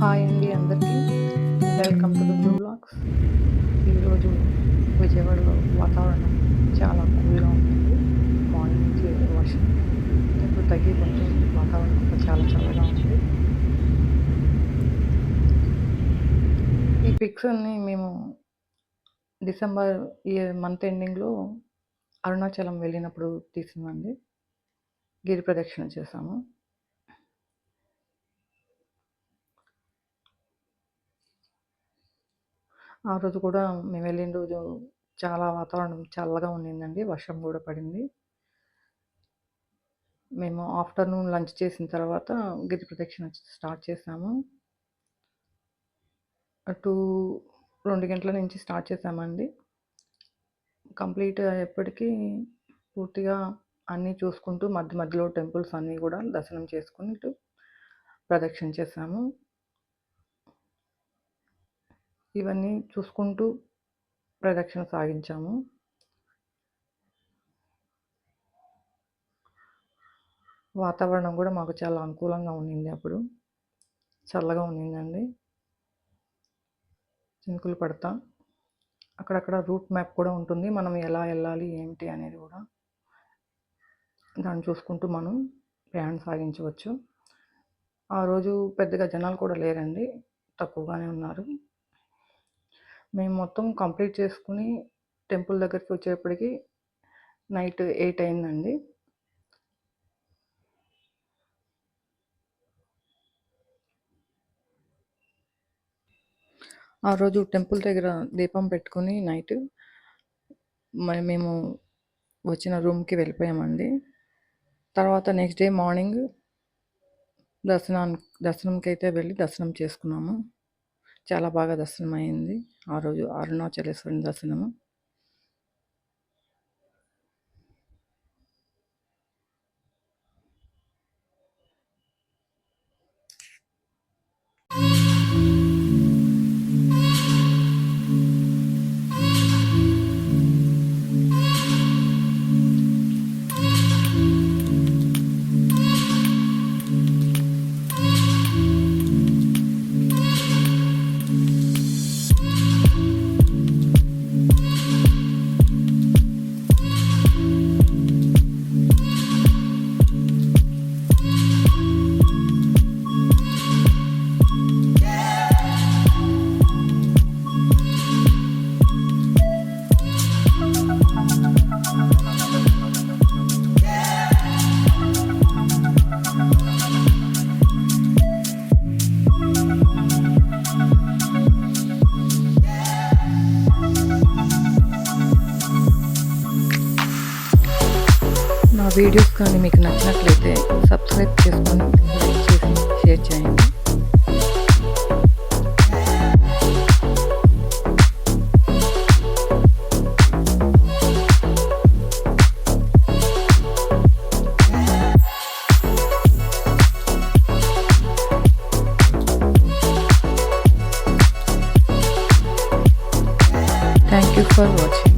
Hi అండి అందరికీ. Welcome to the blue blogs ఈరోజు విజయవాడలో వాతావరణం చాలా కూల్గా ఉంటుంది. మార్నింగ్ నుంచి వర్షం. ఇప్పుడు తగ్గి కొంచెం వాతావరణం కూడా చాలా చల్లగా ఉంది. ఈ పిక్స్ అన్ని మేము డిసెంబర్ ఇయర్ మంత్ ఎండింగ్లో అరుణాచలం వెళ్ళినప్పుడు తీసినవండి. గిరి ప్రదక్షిణ చేసాము. ఆ రోజు కూడా మేము వెళ్ళిన రోజు చాలా వాతావరణం చల్లగా ఉండిందండి. వర్షం కూడా పడింది. మేము ఆఫ్టర్నూన్ లంచ్ చేసిన తర్వాత గిరి ప్రదక్షిణ స్టార్ట్ చేసాము. టూ రెండు గంటల నుంచి స్టార్ట్ చేసామండి. కంప్లీట్ అయ్యేప్పటికీ పూర్తిగా అన్నీ చూసుకుంటూ మధ్య మధ్యలో టెంపుల్స్ అన్నీ కూడా దర్శనం చేసుకుని ఇటు ప్రదక్షిణ చేసాము. ఇవన్నీ చూసుకుంటూ ప్రదక్షిణ సాగించాము. వాతావరణం కూడా మాకు చాలా అనుకూలంగా ఉండింది అప్పుడు. చల్లగా ఉండిందండి చినుకులు పడతా. అక్కడక్కడ రూట్ మ్యాప్ కూడా ఉంటుంది. మనం ఎలా వెళ్ళాలి ఏమిటి అనేది కూడా దాన్ని చూసుకుంటూ మనం ప్రయాణం సాగించవచ్చు. ఆ రోజు పెద్దగా జనాలు కూడా లేరండి. తక్కువగానే ఉన్నారు. మేము మొత్తం కంప్లీట్ చేసుకుని టెంపుల్ దగ్గరికి వచ్చేప్పటికి నైట్ ఎయిట్ అయిందండి. ఆ రోజు టెంపుల్ దగ్గర దీపం పెట్టుకుని నైట్ మరి మేము వచ్చిన రూమ్కి వెళ్ళిపోయామండి. తర్వాత నెక్స్ట్ డే మార్నింగ్ దర్శనానికి దర్శనంకి అయితే వెళ్ళి దర్శనం చేసుకున్నాము. చాలా బాగా దర్శనం అయింది ఆ రోజు అరుణాచలేశ్వరుని దర్శనము. వీడియోస్ కానీ మీకు నచ్చినట్లయితే సబ్స్క్రైబ్ చేసుకొని లైక్ చేసి షేర్ చేయండి థ్యాంక్ యూ ఫర్ వాచింగ్